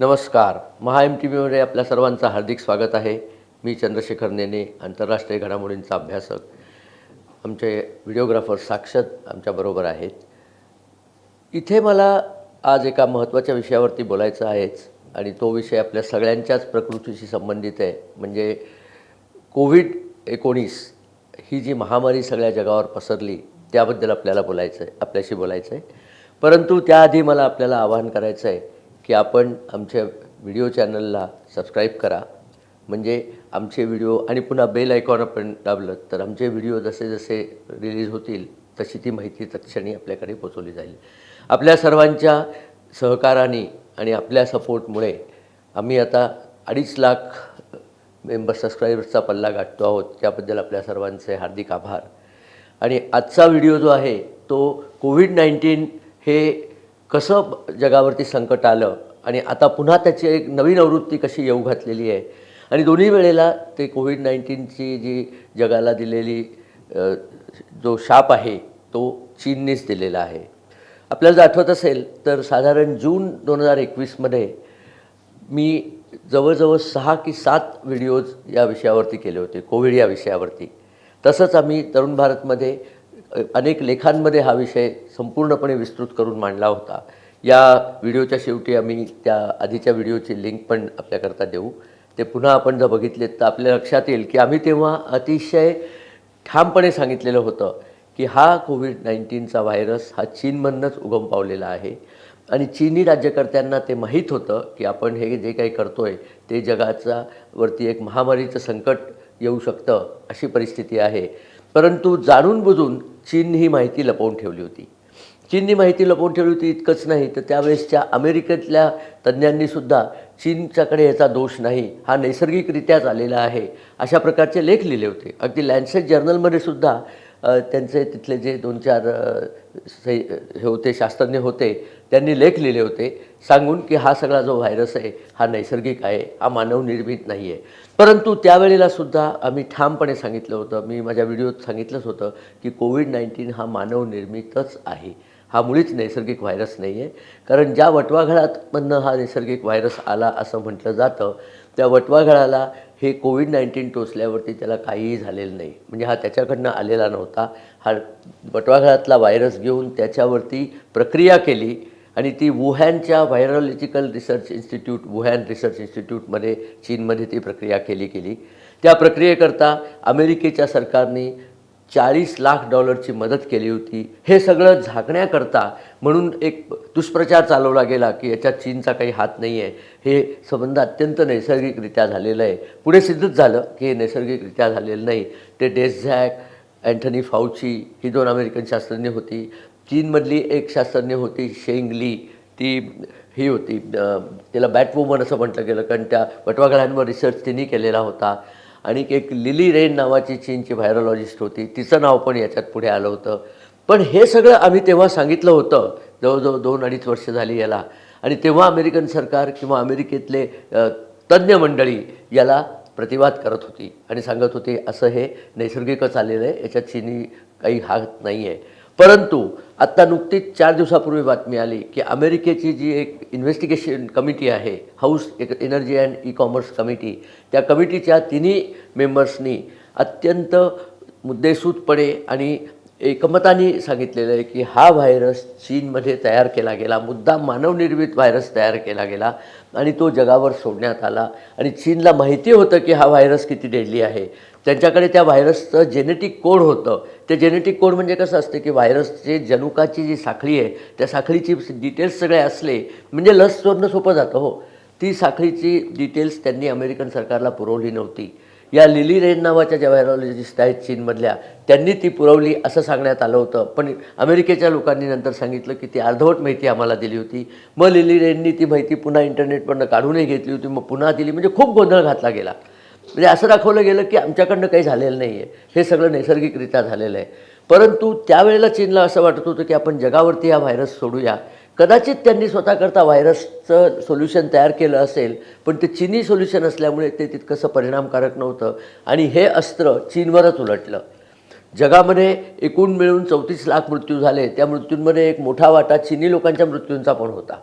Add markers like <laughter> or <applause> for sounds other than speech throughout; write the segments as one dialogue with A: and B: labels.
A: नमस्कार. महा M T व्हीमध्ये आपल्या सर्वांचं हार्दिक स्वागत आहे. मी चंद्रशेखर नेने आंतरराष्ट्रीय घडामोडींचा अभ्यासक. आमचे व्हिडिओग्राफर साक्षात आमच्याबरोबर आहेत. इथे मला आज एका महत्त्वाच्या विषयावरती बोलायचं आहेच आणि तो विषय आपल्या सगळ्यांच्याच प्रकृतीशी संबंधित आहे. म्हणजे कोविड एकोणीस ही जी महामारी सगळ्या जगावर पसरली त्याबद्दल आपल्याला बोलायचं आहे आपल्याशी बोलायचं आहे परंतु त्याआधी मला आपल्याला आवाहन करायचं आहे की आपण आमच्या व्हिडिओ चॅनलला सबस्क्राईब करा. म्हणजे आमचे व्हिडिओ आणि पुन्हा बेल आयकॉन आपण दाबलं तर आमचे व्हिडिओ जसे जसे रिलीज होतील तशी ती माहिती तत्क्षणी आपल्याकडे पोचवली जाईल. आपल्या सर्वांच्या सहकाराने आणि आपल्या सपोर्टमुळे आम्ही आता अडीच लाख मेंबर सबस्क्रायबर्सचा पल्ला गाठतो आहोत त्याबद्दल आपल्या सर्वांचे हार्दिक आभार. आणि आजचा व्हिडिओ जो आहे तो कोविड नाईन्टीन हे कसं जगावरती संकट आलं आणि आता पुन्हा त्याची एक नवीन आवृत्ती कशी येऊ घातलेली आहे? आणि दोन्ही वेळेला ते कोविड नाईन्टीनची जी जगाला दिलेली जो शाप आहे तो चीननेच दिलेला आहे. आपल्याला जर आठवत असेल तर साधारण जून दोन हजार एकवीसमध्ये मी जवळजवळ सहा की सात व्हिडिओज या विषयावरती केले होते कोविड या विषयावरती. तसंच आम्ही तरुण भारतमध्ये अनेक लेखांमध्ये हा विषय संपूर्णपणे विस्तृत करून मांडला होता. या व्हिडिओच्या शेवटी आम्ही त्या आधीच्या व्हिडिओची लिंक पण आपल्याकरता देऊ. ते पुन्हा आपण जर बघितलेत तर आपल्या लक्षात येईल की आम्ही तेव्हा अतिशय ठामपणे सांगितलेलं होतं की हा कोविड नाईन्टीनचा व्हायरस हा चीनमधनंच उगम पावलेला आहे. आणि चीनी राज्यकर्त्यांना ते माहीत होतं की आपण हे जे काही करतो आहे ते जगाचा वरती एक महामारीचं संकट येऊ शकतं अशी परिस्थिती आहे. परंतु जाणून बुजून चीनने ही माहिती लपवून ठेवली होती. चीननी माहिती लपवून ठेवली होती इतकंच नाही तर त्यावेळेसच्या अमेरिकेतल्या तज्ज्ञांनीसुद्धा चीनच्याकडे याचा दोष नाही हा नैसर्गिकरित्याच आलेला आहे अशा प्रकारचे लेख लिहिले होते. अगदी लँडसेट जर्नलमध्ये सुद्धा त्यांचे तिथले जे दोन चार हे होते शास्त्रज्ञ होते त्यांनी लेख लिहिले होते. सांगून की हा सगळा जो व्हायरस आहे हा नैसर्गिक आहे हा मानवनिर्मित नाही आहे परंतु त्यावेळेला सुद्धा आम्ही ठामपणे सांगितलं होतं मी माझ्या व्हिडिओत सांगितलंच होतं की कोविड नाईन्टीन हा मानवनिर्मितच आहे. हा मुळीच नैसर्गिक व्हायरस नाही आहे कारण ज्या वटवाघळातमधनं हा नैसर्गिक व्हायरस आला असं म्हटलं जातं त्या वटवाघळाला हे कोविड नाईन्टीन टोचल्यावरती त्याला काहीही झालेलं नाही. म्हणजे हा त्याच्याकडनं आलेला नव्हता. हा वटवाघळातला व्हायरस घेऊन त्याच्यावरती प्रक्रिया केली आणि ती वुहॅनच्या virological research institute Wuhan research इन्स्टिट्यूटमध्ये चीनमध्ये ती प्रक्रिया केली गेली त्या प्रक्रियेकरता अमेरिकेच्या सरकारने चाळीस लाख डॉलरची मदत केली होती. हे सगळं झाकण्याकरता म्हणून एक दुष्प्रचार चालवला गेला की याच्यात चीनचा काही हात नाही आहे हे संबंध अत्यंत नैसर्गिकरित्या झालेलं आहे. पुढे सिद्धच झालं की हे नैसर्गिकरित्या झालेलं नाही. ते डेझॅक अँथनी फाउची ही दोन अमेरिकन शास्त्रज्ञ होती. चीनमधली एक शास्त्रज्ञ होती शेंगली ती ही होती. तिला बॅटवुमन असं म्हटलं गेलं कारण त्या वटवाघळांवर रिसर्च तिने केलेला होता. आणि एक लिली रेन नावाची चीनची व्हायरोलॉजिस्ट होती. तिचं नाव पण याच्यात पुढे आलं होतं. पण हे सगळं आम्ही तेव्हा सांगितलं होतं. जवळजवळ दोन अडीच वर्ष झाली याला. आणि तेव्हा अमेरिकन सरकार किंवा अमेरिकेतले तज्ज्ञ मंडळी याला प्रतिवाद करत होती. आणि सांगत होते असं हे नैसर्गिकच आलेलं आहे. याच्यात चीनी काही हात नाही आहे परंतु आत्ता नुकतीच चार दिवसापूर्वी बातमी आली की अमेरिकेची जी एक इन्व्हेस्टिगेशन कमिटी आहे हाऊस एक energy and E commerce committee त्या कमिटीच्या तिन्ही मेंबर्सनी अत्यंत मुद्देसूदपणे आणि एकमताने सांगितलेलं आहे की हा व्हायरस चीनमध्ये तयार केला गेला मुद्दा मानवनिर्मित व्हायरस तयार केला गेला आणि तो जगावर सोडण्यात आला. आणि चीनला माहिती होतं की हा व्हायरस किती डेडली आहे. त्यांच्याकडे त्या व्हायरसचं जेनेटिक कोड होतं. ते जेनेटिक कोड म्हणजे कसं असतं की व्हायरसचे जनुकाची जी साखळी आहे त्या साखळीची डिटेल्स सगळे असले म्हणजे लस शोधणं सोपं जातं हो. ती साखळीची डिटेल्स त्यांनी अमेरिकन सरकारला पुरवली नव्हती. या लिली रेन नावाच्या ज्या व्हायरॉलॉजिस्ट आहेत चीनमधल्या त्यांनी ती पुरवली असं सांगण्यात आलं होतं. पण अमेरिकेच्या लोकांनी नंतर सांगितलं की ती अर्धवट माहिती आम्हाला दिली होती. मग लिली रेननी ती माहिती पुन्हा इंटरनेटवरनं काढूनही घेतली होती. मग पुन्हा दिली म्हणजे खूप गोंधळ घातला गेला. म्हणजे असं दाखवलं गेलं की आमच्याकडनं काही झालेलं नाही आहे हे सगळं नैसर्गिकरित्या झालेलं आहे. परंतु त्यावेळेला चीनला असं वाटत होतं की आपण जगावरती हा व्हायरस सोडूया. कदाचित त्यांनी स्वतःकरता व्हायरसचं सोल्युशन तयार केलं असेल पण ते चीनी सोल्युशन असल्यामुळे ते तितकंसं परिणामकारक नव्हतं. आणि हे अस्त्र चीनवरच उलटलं. जगामध्ये एकूण मिळून चौतीस लाख मृत्यू झाले. त्या मृत्यूंमध्ये एक मोठा वाटा चिनी लोकांच्या मृत्यूंचा पण होता.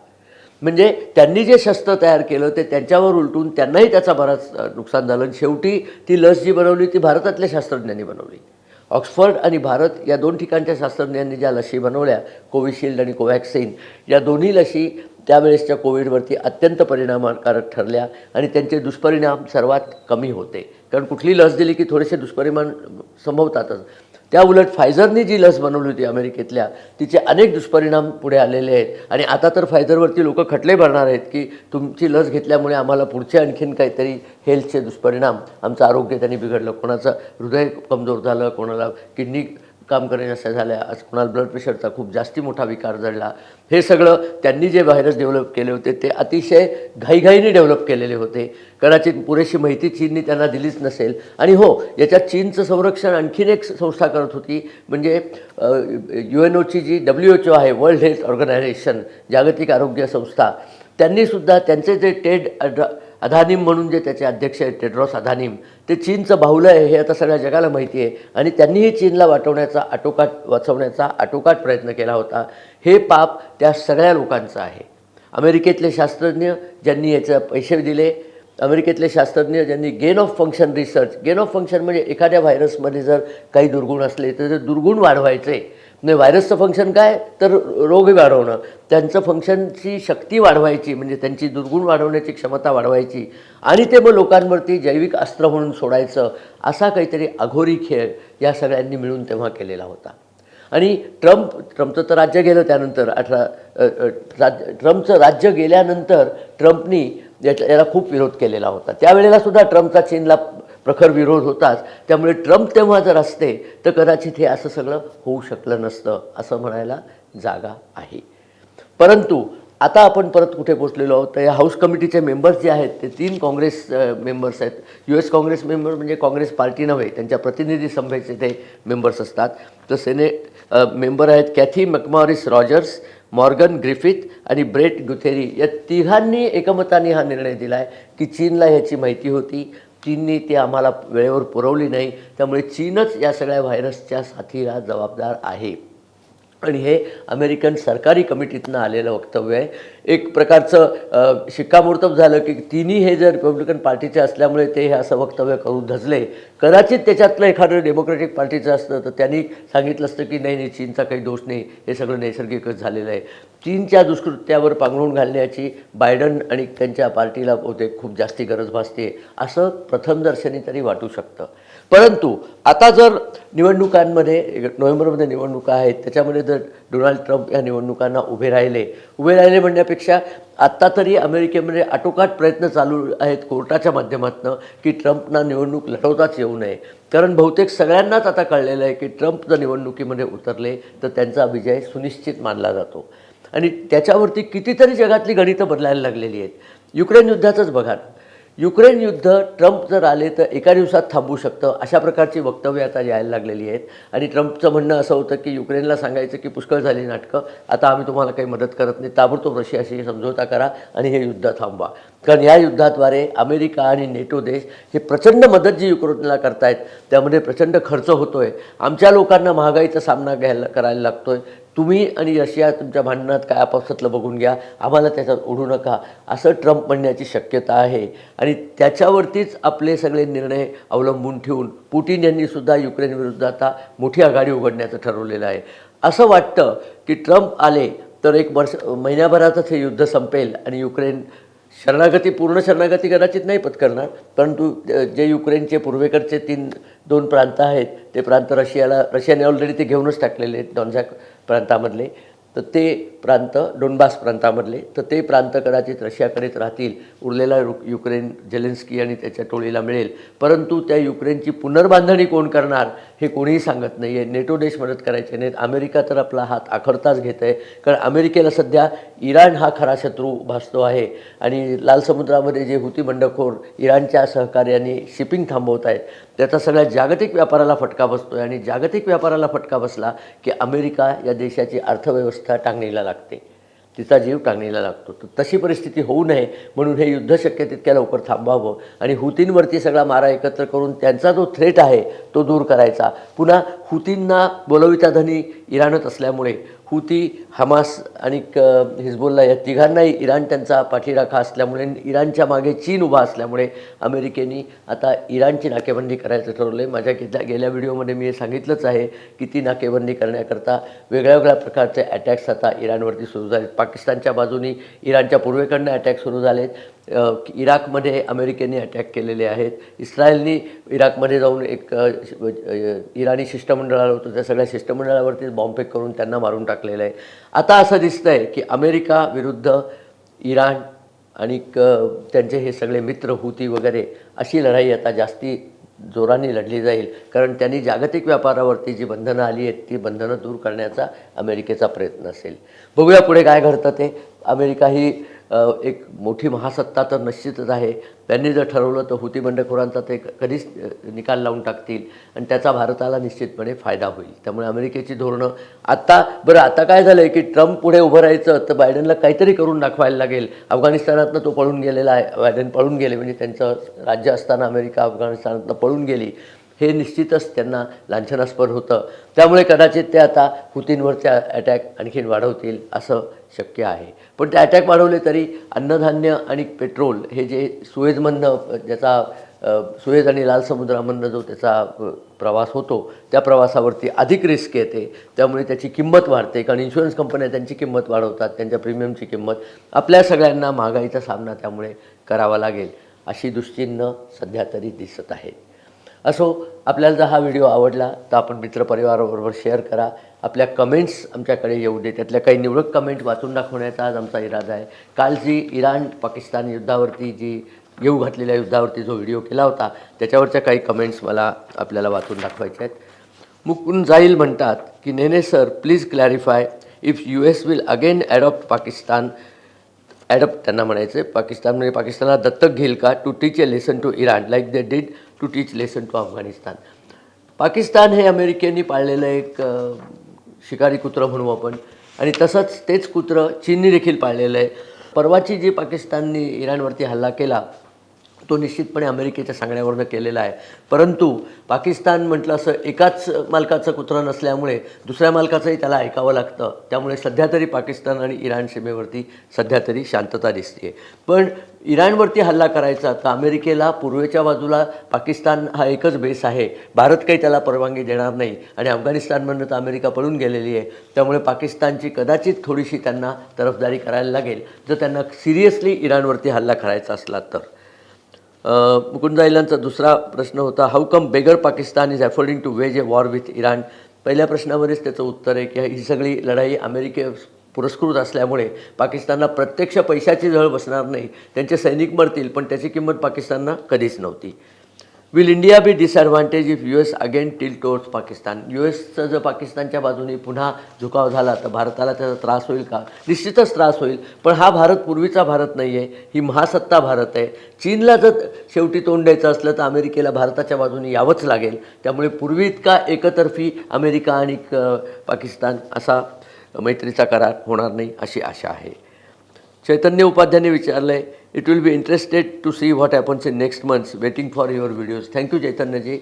A: म्हणजे त्यांनी जे शस्त्र तयार केलं ते त्यांच्यावर उलटून त्यांनाही त्याचा बराच नुकसान झालं. आणि शेवटी ती लस जी बनवली ती भारतातल्या शास्त्रज्ञांनी बनवली. ऑक्सफर्ड आणि भारत या दोन ठिकाणच्या शास्त्रज्ञांनी ज्या लशी बनवल्या कोविशिल्ड आणि कोवॅक्सिन या दोन्ही लशी त्यावेळेसच्या कोविडवरती अत्यंत परिणामकारक ठरल्या आणि त्यांचे दुष्परिणाम सर्वात कमी होते. कारण कुठली लस दिली की थोडेसे दुष्परिणाम संभवतातच. त्या उलट फायझरने जी लस बनवली होती अमेरिकेतल्या तिचे अनेक दुष्परिणाम पुढे आलेले आहेत. आणि आता तर फायझरवरती लोक खटले भरणार आहेत की तुमची लस घेतल्यामुळे आम्हाला पुढचे आणखीन काहीतरी हेल्थचे दुष्परिणाम आमचं आरोग्य त्यांनी बिघडलं. कोणाचं हृदय कमजोर झालं कोणाला किडनी काम करण्याच्या झाल्या आज कुणाला ब्लड प्रेशरचा खूप जास्ती मोठा विकार जडला हे सगळं त्यांनी जे व्हायरस डेव्हलप केले होते ते अतिशय घाईघाईने डेव्हलप केलेले होते. कदाचित पुरेशी माहिती चीननी त्यांना दिलीच नसेल. आणि हो याच्यात चीनचं संरक्षण आणखीन एक संस्था करत होती म्हणजे यू एन ओची जी डब्ल्यू एच ओ आहे वर्ल्ड हेल्थ ऑर्गनायझेशन जागतिक आरोग्य संस्था त्यांनीसुद्धा त्यांचे जे टेड अड अधानिम म्हणून जे त्याचे अध्यक्ष आहेत टेड्रॉस अधानिम ते चीनचं बाहुलं आहे हे आता सगळ्या जगाला माहिती आहे. आणि त्यांनीही चीनला वाटवण्याचा आटोकाट वाचवण्याचा आटोकाट प्रयत्न केला होता. हे पाप त्या सगळ्या लोकांचं आहे. अमेरिकेतले शास्त्रज्ञ ज्यांनी याचं पैसे दिले अमेरिकेतले शास्त्रज्ञ ज्यांनी gain of function research gain of function म्हणजे एखाद्या व्हायरसमध्ये जर काही दुर्गुण असले तर ते दुर्गुण वाढवायचे. म्हणजे व्हायरसचं फंक्शन काय? तर रोग वाढवणं. त्यांचं फंक्शनची शक्ती वाढवायची म्हणजे त्यांची दुर्गुण वाढवण्याची क्षमता वाढवायची. आणि ते मग लोकांवरती जैविक अस्त्र म्हणून सोडायचं. असा काहीतरी अघोरी खेळ या सगळ्यांनी मिळून तेव्हा केलेला होता. आणि ट्रम्प ट्रम्पचं तर राज्य गेलं त्यानंतर अठरा राज्य ट्रम्पचं राज्य गेल्यानंतर ट्रम्पनी याच्या याला खूप विरोध केलेला होता. त्यावेळेला सुद्धा ट्रम्पचा चीनला प्रखर विरोध होताच. त्यामुळे ट्रम्प तेव्हा जर असते तर कदाचित हे असं सगळं होऊ शकलं नसतं असं म्हणायला जागा आहे. परंतु आता आपण परत कुठे पोचलेलो आहोत? तर या हाऊस कमिटीचे मेंबर्स जे आहेत ते तीन काँग्रेस मेंबर्स आहेत. यू एस काँग्रेस मेंबर म्हणजे काँग्रेस पार्टी नव्हे त्यांच्या प्रतिनिधी सभेचे ते मेंबर्स असतात. तर सेनेट मेंबर आहेत Cathy McMorris Rodgers Morgan Griffith आणि ब्रेट गुथेरी. या तिघांनी एकमताने हा निर्णय दिला आहे की चीनला ह्याची माहिती होती. चीननी ती आम्हाला वेळेवर पुरवली नाही. त्यामुळे चीनच या सगळ्या व्हायरसच्या साथीला जबाबदार आहे. आणि हे अमेरिकन सरकारी कमिटीतनं आलेलं वक्तव्य आहे. एक प्रकारचं शिक्कामोर्तब झालं की तिन्ही हे जर रिपब्लिकन पार्टीचे असल्यामुळे ते हे असं वक्तव्य करून धजले. कदाचित त्याच्यातलं एखादं डेमोक्रेटिक पार्टीचं असतं तर त्यांनी सांगितलं असतं की नाही नाही चीनचा काही दोष नाही. हे सगळं नैसर्गिकच झालेलं आहे. चीनच्या दुष्कृत्यावर पांघरून घालण्याची बायडन आणि त्यांच्या पार्टीला होते खूप जास्ती गरज भासते असं प्रथमदर्शनी तरी वाटू शकतं. परंतु आता जर निवडणुकांमध्ये नोव्हेंबरमध्ये निवडणुका आहेत त्याच्यामध्ये जर डोनाल्ड ट्रम्प या निवडणुकांना उभे राहिले उभे राहिले म्हणण्यापेक्षा आत्ता तरी अमेरिकेमध्ये आटोकाट प्रयत्न चालू आहेत कोर्टाच्या माध्यमातून की ट्रम्पना निवडणूक लढवताच येऊ नये. कारण बहुतेक सगळ्यांनाच आता कळलेलं आहे की ट्रम्प जर निवडणुकीमध्ये उतरले तर त्यांचा विजय सुनिश्चित मानला जातो. आणि त्याच्यावरती कितीतरी जगातली गणितं बदलायला लागलेली आहेत. युक्रेन युद्धाचंच बघा. युक्रेन युद्ध ट्रम्प जर आले तर एका दिवसात थांबू शकतं अशा प्रकारची वक्तव्य आता यायला लागलेली आहेत. आणि ट्रम्पचं म्हणणं असं होतं की युक्रेनला सांगायचं की पुष्कळ झाली नाटकं आता आम्ही तुम्हाला काही मदत करत नाही. ताबडतोब रशियाशी समझोता करा आणि हे युद्ध थांबवा. कारण या युद्धाद्वारे अमेरिका आणि नेटो देश हे प्रचंड मदत जी युक्रेनला करतायत त्यामध्ये प्रचंड खर्च होतो आहे आमच्या लोकांना महागाईचा सामना घ्यायला करायला लागतो आहे तुम्ही आणि रशिया तुमच्या भांडणात काय आपापसातलं बघून घ्या. आम्हाला त्याच्यात ओढू नका. असं ट्रम्प म्हणण्याची शक्यता आहे. आणि त्याच्यावरतीच आपले सगळे निर्णय अवलंबून ठेवून पुटिन यांनीसुद्धा युक्रेनविरुद्ध आता मोठी आघाडी उघडण्याचं ठरवलेलं आहे. असं वाटतं की ट्रम्प आले तर एक वर्ष महिन्याभरातच हे युद्ध संपेल आणि युक्रेन शरणागती पूर्ण शरणागती कदाचित नाही पत्करणार परंतु जे युक्रेनचे पूर्वेकडचे तीन दोन प्रांत आहेत ते प्रांत रशियाला रशियाने ऑलरेडी ते घेऊनच टाकलेले आहेत. डॉन्झॅक प्रांतामधले तर ते प्रांत डोनबास प्रांतामधले तर ते प्रांत कदाचित रशियाकडेच राहतील उरलेला यु युक्रेन जेलेन्स्की आणि त्याच्या टोळीला मिळेल. परंतु त्या युक्रेनची पुनर्बांधणी कोण करणार? हे कोणीही सांगत नाही आहे नेटो देश मदत करायचे नाहीत. अमेरिका तर आपला हात आखडताच घेत आहे कारण अमेरिकेला सध्या इराण हा खरा शत्रू भासतो आहे. आणि लाल समुद्रामध्ये जे हुती बंडखोर इराणच्या सहकार्याने शिपिंग थांबवत आहेत त्याचा सगळ्या जागतिक व्यापाराला फटका बसतो आहे आणि जागतिक व्यापाराला फटका बसला की अमेरिका या देशाची अर्थव्यवस्था टांगणीला लागते. तिचा जीव टांगणीला लागतो. तर तशी परिस्थिती होऊ नये म्हणून हे युद्ध शक्य तितक्या लवकर थांबावं आणि हुतींवरती सगळा मारा एकत्र करून त्यांचा जो थ्रेट आहे तो दूर करायचा. पुन्हा हुतींना बोलविता धनी इराणत असल्यामुळे हुती हमास आणि क हिजबुल्ला या तिघांनाही इराण त्यांचा पाठीराखा असल्यामुळे इराणच्या मागे चीन उभा असल्यामुळे अमेरिकेने आता इराणची नाकेबंदी करायचं ठरवलं आहे माझ्या गेल्या गेल्या व्हिडिओमध्ये मी हे सांगितलंच आहे की ती नाकेबंदी करण्याकरता वेगळ्या वेगळ्या प्रकारचे अटॅक्स आता इराणवरती सुरू झालेत. पाकिस्तानच्या बाजूनी इराणच्या पूर्वेकडनं अटॅक सुरू झालेत. इराकमध्ये अमेरिकेने अटॅक केलेले आहेत. इस्रायलनी इराकमध्ये जाऊन एक इराणी शिष्टमंडळाला होतं. त्या सगळ्या शिष्टमंडळावरतीच बॉम्बफेक करून त्यांना मारून टाकलेलं आहे. आता असं दिसतं आहे की अमेरिका विरुद्ध इराण आणि क- त्यांचे हे सगळे मित्र हुती वगैरे अशी लढाई आता जास्ती जोराने लढली जाईल. कारण त्यांनी जागतिक व्यापारावरती जी बंधनं आली आहेत ती बंधनं दूर करण्याचा अमेरिकेचा प्रयत्न असेल. बघूया पुढे काय घडतं ते. अमेरिका ही एक मोठी महासत्ता तर निश्चितच आहे. त्यांनी जर ठरवलं तर हुती बंडखोरांचा ते कधीच निकाल लावून टाकतील आणि त्याचा भारताला निश्चितपणे फायदा होईल. त्यामुळे अमेरिकेची धोरणं आत्ता बरं आता काय झालं आहे की ट्रम्प पुढे उभं राहायचं तर बायडनला काहीतरी करून दाखवायला लागेल. अफगाणिस्तानातनं तो पळून गेलेला आहे. बायडन पळून गेले म्हणजे त्यांचं राज्य असताना अमेरिका अफगाणिस्तानातनं पळून गेली. हे निश्चितच त्यांना लांछनास्पद होतं. त्यामुळे कदाचित ते आता हुतींवरचे अटॅक आणखीन वाढवतील असं शक्य आहे. पण ते अटॅक वाढवले तरी अन्नधान्य आणि पेट्रोल हे जे सुएजमधनं ज्याचा सुएज आणि लाल समुद्रामधनं जो त्याचा प्रवास होतो त्या प्रवासावरती अधिक रिस्क येते. त्यामुळे त्याची किंमत वाढते. कारण इन्शुरन्स कंपन्या त्यांची किंमत वाढवतात त्यांच्या प्रीमियमची किंमत. आपल्या सगळ्यांना महागाईचा सामना त्यामुळे करावा लागेल अशी दुश्चिन्ह सध्या तरी दिसत आहेत असो आपल्याला जर हा व्हिडिओ आवडला तर आपण मित्रपरिवाराबरोबर शेअर करा. आपल्या कमेंट्स आमच्याकडे येऊ दे. त्यातल्या काही निवडक कमेंट वाचून दाखवण्याचा आज आमचा इरादा आहे. काल जी इराण पाकिस्तान युद्धावरती जी येऊ घातलेल्या युद्धावरती जो व्हिडिओ केला होता त्याच्यावरच्या काही कमेंट्स मला आपल्याला वाचून दाखवायच्या आहेत. मुकुंद जाईल म्हणतात की Nene sir please clarify if U S will again adopt Pakistan. Adopt त्यांना म्हणायचं. आहे पाकिस्तान म्हणजे पाकिस्तानला दत्तक घेईल का to teach a lesson to Iran like they did to teach lesson to Afghanistan Pakistan हे अमेरिकेने पाळलेलं एक शिकारी कुत्रं म्हणू आपण. आणि तसंच तेच कुत्रं चीननी देखील पाळलेलं आहे. परवाची जी पाकिस्ताननी इराणवरती हल्ला केला तो निश्चितपणे अमेरिकेच्या सांगण्यावरनं केलेला आहे. परंतु पाकिस्तान म्हटलं असं एकाच मालकाचं कुत्रं नसल्यामुळे दुसऱ्या मालकाचंही त्याला ऐकावं लागतं. त्यामुळे सध्या तरी पाकिस्तान आणि इराण सीमेवरती सध्या तरी शांतता दिसते पण इराणवरती हल्ला करायचा तर अमेरिकेला पूर्वेच्या बाजूला पाकिस्तान हा एकच बेस आहे. भारत काही त्याला परवानगी देणार नाही. आणि अफगाणिस्तानमधनं तर अमेरिका पळून गेलेली आहे. त्यामुळे पाकिस्तानची कदाचित थोडीशी त्यांना तरफदारी करायला लागेल. जर त्यांना सिरियसली इराणवरती हल्ला करायचा असला तर. मुकुंदाईलांचा दुसरा प्रश्न होता how come beggar Pakistan is affording to wage a war with Iran पहिल्या प्रश्नामध्येच त्याचं उत्तर आहे की ही सगळी लढाई अमेरिके पुरस्कृत असल्यामुळे पाकिस्तानला प्रत्यक्ष पैशाची झळ बसणार नाही. त्यांचे सैनिक मरतील पण त्याची किंमत पाकिस्तानला कधीच नव्हती. Will India be disadvantage if U S again tilt towards Pakistan U एसचं जर पाकिस्तानच्या बाजूने पुन्हा झुकाव झाला तर भारताला त्याचा त्रास होईल का? निश्चितच त्रास होईल पण हा भारत पूर्वीचा भारत नाही आहे ही महासत्ता भारत आहे. चीनला जर शेवटी तोंड द्यायचं असलं तर अमेरिकेला भारताच्या बाजूने यावंच लागेल. त्यामुळे पूर्वी इतका एकतर्फी अमेरिका आणि क- पाकिस्तान असा मैत्रीचा करार होणार नाही अशी आशा आहे. चैतन्य उपाध्याने विचारलं आहे it will be interested to see what happens in next months waiting for your videos thank you चैतन्यजी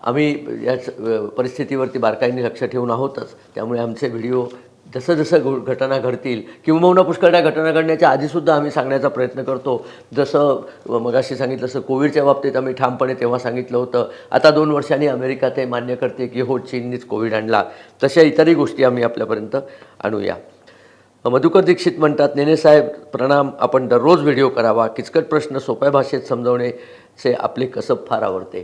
A: आम्ही याच परिस्थितीवरती बारकाईने लक्ष ठेवून आहोतच. त्यामुळे आमचे व्हिडिओ जसं जसं घ- घटना घडतील किंबहुना पुष्कळ्या घटना घडण्याच्या आधीसुद्धा आम्ही सांगण्याचा प्रयत्न करतो. जसं मगाशी सांगितलं तसं कोविडच्या बाबतीत आम्ही ठामपणे तेव्हा सांगितलं होतं. आता दोन वर्षांनी अमेरिका ते मान्य करते की हो चीननीच कोविड आणला. तशा इतरही गोष्टी आम्ही आपल्यापर्यंत आणूया. मधुकर दीक्षित म्हणतात नेनेसाहेब प्रणाम आपण दररोज व्हिडिओ करावा किचकट प्रश्न सोप्या भाषेत समजवण्याचे आपले कसब फार आवडते.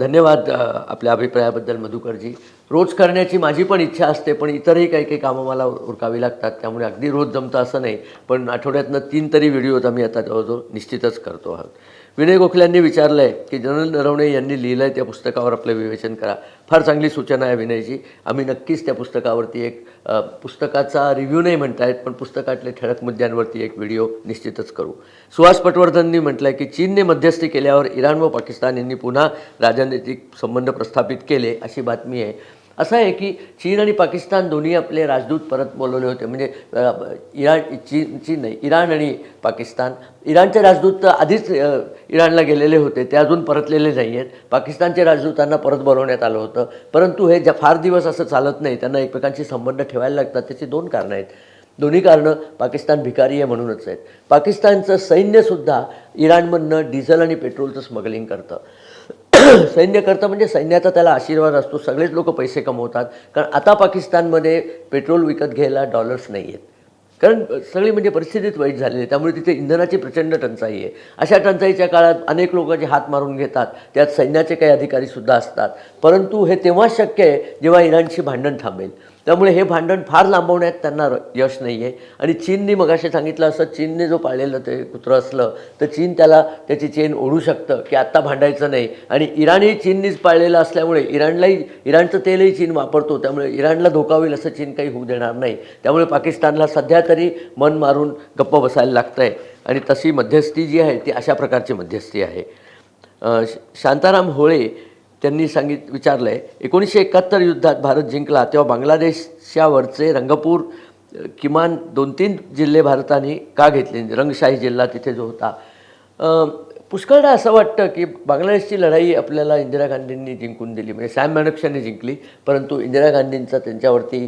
A: धन्यवाद आपल्या अभिप्रायाबद्दल मधुकरजी. रोज करण्याची माझी पण इच्छा असते पण इतरही काही काही कामं मला उरकावी लागतात त्यामुळे अगदी रोज जमतं असं नाही पण आठवड्यातनं तीन तरी व्हिडिओज आम्ही आता जवळजवळ निश्चितच करतो आहोत. विनय गोखल्यांनी विचारलं आहे की जनरल नरवणे यांनी लिहिलं आहे त्या पुस्तकावर आपलं विवेचन करा. फार चांगली सूचना आहे विनयची. आम्ही नक्कीच त्या पुस्तकावरती एक पुस्तकाचा रिव्ह्यू नाही म्हणता येत पण पुस्तकातले ठळक मुद्द्यांवरती एक व्हिडिओ निश्चितच करू. सुहास पटवर्धननी म्हटलं आहे की चीनने मध्यस्थी केल्यावर इराण व पाकिस्तान यांनी पुन्हा राजनैतिक संबंध प्रस्थापित केले अशी बातमी आहे. असं आहे की चीन आणि पाकिस्तान दोन्ही आपले राजदूत परत बोलवले होते. म्हणजे इराण चीन चीन नाही इराण आणि पाकिस्तान. इराणचे राजदूत तर आधीच इराणला गेलेले होते. ते अजून परतलेले नाही आहेत पाकिस्तानचे राजदूतांना परत बोलवण्यात आलं होतं. परंतु हे ज्या फार दिवस असं चालत नाही. त्यांना एकमेकांशी संबंध ठेवायला लागतात. त्याची दोन कारणं आहेत. दोन्ही कारणं पाकिस्तान भिकारी आहे म्हणूनच आहेत. पाकिस्तानचं सैन्यसुद्धा इराणमधनं डिझेल आणि पेट्रोलचं स्मगलिंग करतं. <coughs> सैन्य करतं म्हणजे सैन्याचा त्याला आशीर्वाद असतो. सगळेच लोक पैसे कमवतात. कारण आता पाकिस्तानमध्ये पेट्रोल विकत घ्यायला डॉलर्स नाही आहेत कारण सगळी म्हणजे परिस्थितीच वाईट झालेली आहे. त्यामुळे तिथे इंधनाची प्रचंड टंचाई आहे. अशा टंचाईच्या काळात अनेक लोक जे हात मारून घेतात त्यात सैन्याचे काही अधिकारीसुद्धा असतात. परंतु हे तेव्हा शक्य आहे जेव्हा इराणशी भांडण थांबेल. त्यामुळे हे भांडण फार लांबवण्यात त्यांना र- यश नाही आहे आणि चीनने मगाशी सांगितलं असं चीनने जो पाळलेलं ते कुत्रं असलं तर चीन त्याला त्याची चेन ओढू शकतं की आत्ता भांडायचं नाही. आणि इराणही चीननीच पाळलेलं असल्यामुळे इराणलाही इराणचं तेलही चीन वापरतो त्यामुळे इराणला धोका होईल असं चीन काही होऊ देणार नाही. त्यामुळे पाकिस्तानला सध्या तरी मन मारून गप्प बसायला लागतं आहे आणि तशी मध्यस्थी जी आहे ती अशा प्रकारची मध्यस्थी आहे. श- शांताराम होळे त्यांनी सांगित विचारलं आहे एकोणीसशे एकाहत्तर युद्धात भारत जिंकला तेव्हा बांगलादेशावरचे रंगपूर किमान दोन तीन जिल्हे भारताने का घेतले? रंगशाही जिल्हा तिथे जो होता. पुष्कळदा असं वाटतं की बांगलादेशची लढाई आपल्याला इंदिरा गांधींनी जिंकून दिली. म्हणजे सॅम मॅनक्शाने जिंकली परंतु इंदिरा गांधींचा त्यांच्यावरती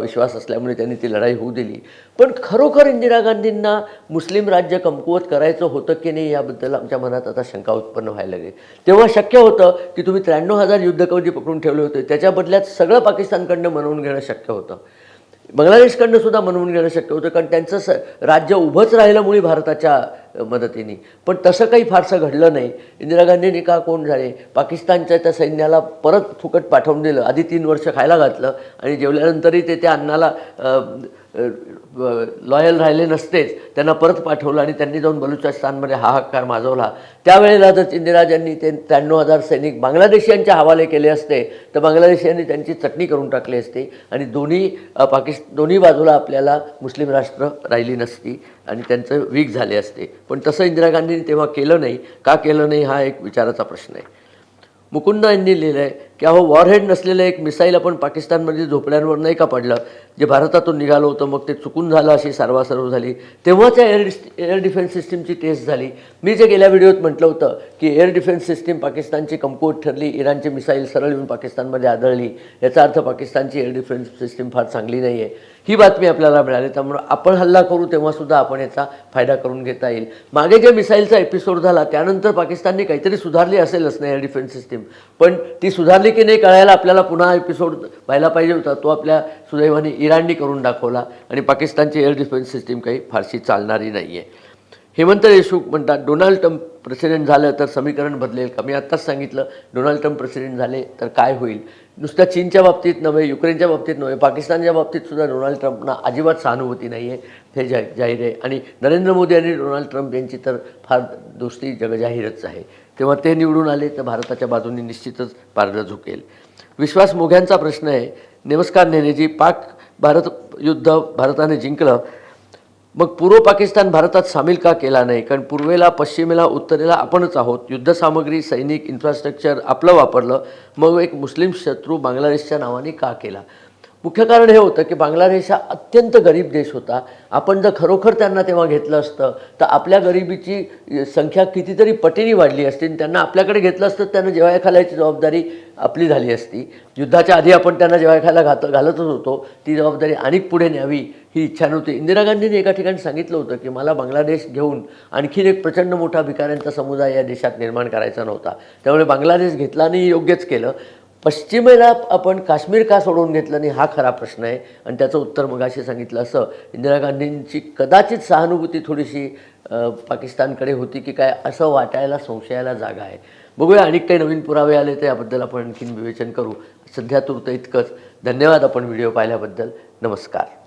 A: विश्वास असल्यामुळे त्यांनी ती लढाई होऊ दिली. पण खरोखर इंदिरा गांधींना मुस्लिम राज्य कमकुवत करायचं होतं की नाही याबद्दल आमच्या मनात आता शंका उत्पन्न व्हायला लागली. तेव्हा शक्य होतं की तुम्ही त्र्याण्णव हजार युद्धकवजी पकडून ठेवले होते. त्याच्या बदल्यात सगळं पाकिस्तानकडनं मनवून घेणं शक्य होतं. बांगलादेशकडनं सुद्धा मनवून घेणं शक्य होतं कारण त्यांचं स राज्य उभंच राहिल्यामुळे भारताच्या मदतीने. पण तसं काही फारसं घडलं नाही. इंदिरा गांधींनी का कोण झाले? पाकिस्तानच्या त्या सैन्याला परत फुकट पाठवून दिलं. आधी तीन वर्ष खायला घातलं आणि जेवल्यानंतरही ते त्या अन्नाला लॉयल राहिले नसतेच. त्यांना परत पाठवलं आणि त्यांनी जाऊन बलुचिस्तानमध्ये हाहाकार माजवला. त्यावेळेला जर इंदिराजांनी ते त्र्याण्णव हजार सैनिक बांगलादेशीयांच्या हवाले केले असते तर बांगलादेशीयांनी त्यांची चटणी करून टाकली असती आणि दोन्ही पाकिस् पाकिस्त दोन्ही बाजूला आपल्याला मुस्लिम राष्ट्र राहिली नसती. आणि त्यांचं वीक झाले असते. पण तसं इंदिरा गांधींनी तेव्हा केलं नाही. का केलं नाही हा एक विचाराचा प्रश्न आहे. मुकुंद यांनी लिहिलं आहे की अहो वॉरहेड नसलेलं एक मिसाईल आपण पाकिस्तानमध्ये झोपड्यांवर नाही का पडलं? जे भारतातून निघालं होतं मग ते चुकून झालं अशी सर्वासर्व झाली. तेव्हा त्या एअर एअर डिफेन्स सिस्टीमची टेस्ट झाली. मी जे गेल्या व्हिडिओत म्हटलं होतं की एअर डिफेन्स सिस्टीम पाकिस्तानची कमकुवत ठरली इराणची मिसाईल सरळ येऊन पाकिस्तानमध्ये आदळली. याचा अर्थ पाकिस्तानची एअर डिफेन्स सिस्टीम फार चांगली नाही आहे ही बातमी आपल्याला मिळाली. त्यामुळं आपण हल्ला करू तेव्हासुद्धा आपण याचा फायदा करून घेता येईल. मागे जे मिसाईलचा एपिसोड झाला त्यानंतर पाकिस्तानने काहीतरी सुधारली असेलच नाही एअर डिफेन्स सिस्टीम पण ती सुधारली की नाही कळायला आपल्याला पुन्हा एपिसोड व्हायला पाहिजे होता. तो आपल्या सुदैवाने इराणनी करून दाखवला आणि पाकिस्तानची एअर डिफेन्स सिस्टीम काही फारशी चालणारी नाही आहे हेमंत देशमुख म्हणतात डोनाल्ड ट्रम्प प्रेसिडेंट झालं तर समीकरण बदलेल का? मी आत्ताच सांगितलं डोनाल्ड ट्रम्प प्रेसिडेंट झाले तर काय होईल? नुसत्या चीनच्या बाबतीत नव्हे युक्रेनच्या बाबतीत नव्हे पाकिस्तानच्या बाबतीत सुद्धा डोनाल्ड ट्रम्पना अजिबात सहानुभूती नाही आहे हे जा जाहीर आहे. आणि नरेंद्र मोदी आणि डोनाल्ड ट्रम्प यांची तर फार दोस्ती जगजाहीरच आहे. तेव्हा ते निवडून आले तर भारताच्या बाजूने निश्चितच पारडं झुकेल. विश्वास मोघ्यांचा प्रश्न आहे. नमस्कार नेनेजी. पाक भारत युद्ध भारताने जिंकलं मग पूर्व पाकिस्तान भारतात सामील का केला नाही? कारण पूर्वेला पश्चिमेला उत्तरेला आपणच आहोत. युद्धसामग्री सैनिक इन्फ्रास्ट्रक्चर आपलं वापरलं. मग एक मुस्लिम शत्रू बांगलादेशच्या नावाने का केला? मुख्य कारण हे होतं की बांगलादेश हा अत्यंत गरीब देश होता. आपण जर खरोखर त्यांना तेव्हा घेतलं असतं तर आपल्या गरिबीची संख्या कितीतरी पटीने वाढली असती आणि त्यांना आपल्याकडे घेतलं असतं त्यांना जेवाय खालायची जबाबदारी आपली झाली असती. युद्धाच्या आधी आपण त्यांना जेवाय खायला घात घालतच होतो. ती जबाबदारी आणिक पुढे न्यावी. ही इच्छा नव्हती. इंदिरा गांधींनी एका ठिकाणी सांगितलं होतं की मला बांगलादेश घेऊन आणखीन एक प्रचंड मोठा भिकाऱ्यांचा समुदाय या देशात निर्माण करायचा नव्हता. त्यामुळे बांगलादेश घेतला नाही योग्यच केलं. पश्चिमेला आपण काश्मीर का सोडवून घेतलं नाही हा खरा प्रश्न आहे. आणि त्याचं उत्तर मगाशी सांगितलं असं. इंदिरा गांधींची कदाचित सहानुभूती थोडीशी पाकिस्तानकडे होती की काय असं वाटायला संशयाला जागा आहे. बघूया आणि काही नवीन पुरावे आले तर याबद्दल आपण आणखीन विवेचन करू. सध्या तुर्त इतकंच. धन्यवाद आपण व्हिडिओ पाहिल्याबद्दल. नमस्कार.